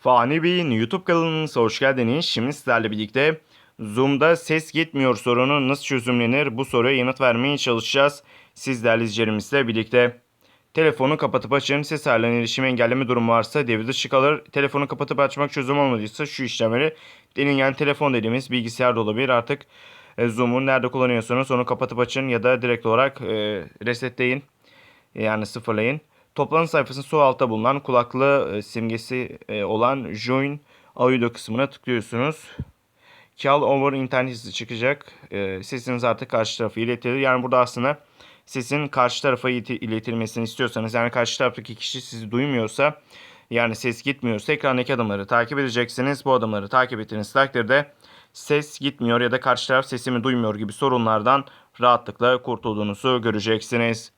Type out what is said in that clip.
Fani Bey'in YouTube kanalınıza hoş geldiniz. Şimdi sizlerle birlikte Zoom'da ses gitmiyor sorunu nasıl çözümlenir bu soruya yanıt vermeye çalışacağız. Sizlerle izleyicilerimizle birlikte. Telefonu kapatıp açın. Ses ayarlarına erişim engelleme durumu varsa devre dışı kalır. Telefonu kapatıp açmak çözüm olmadıysa şu işlemleri deneyin. Yani telefon dediğimiz bilgisayar da olabilir artık. E, Zoom'u nerede kullanıyorsanız onu kapatıp açın ya da direkt olarak e, resetleyin. Yani sıfırlayın. Toplantı sayfasının sol altta bulunan kulaklı e, simgesi e, olan Join Audio kısmına tıklıyorsunuz. Call over internet hızı çıkacak. E, sesiniz artık karşı tarafa iletilir. Yani burada aslında sesin karşı tarafa ileti- iletilmesini istiyorsanız yani karşı taraftaki kişi sizi duymuyorsa yani ses gitmiyorsa ekrandaki adımları takip edeceksiniz. Bu adımları takip ettiğiniz takdirde ses gitmiyor ya da karşı taraf sesimi duymuyor gibi sorunlardan rahatlıkla kurtulduğunuzu göreceksiniz.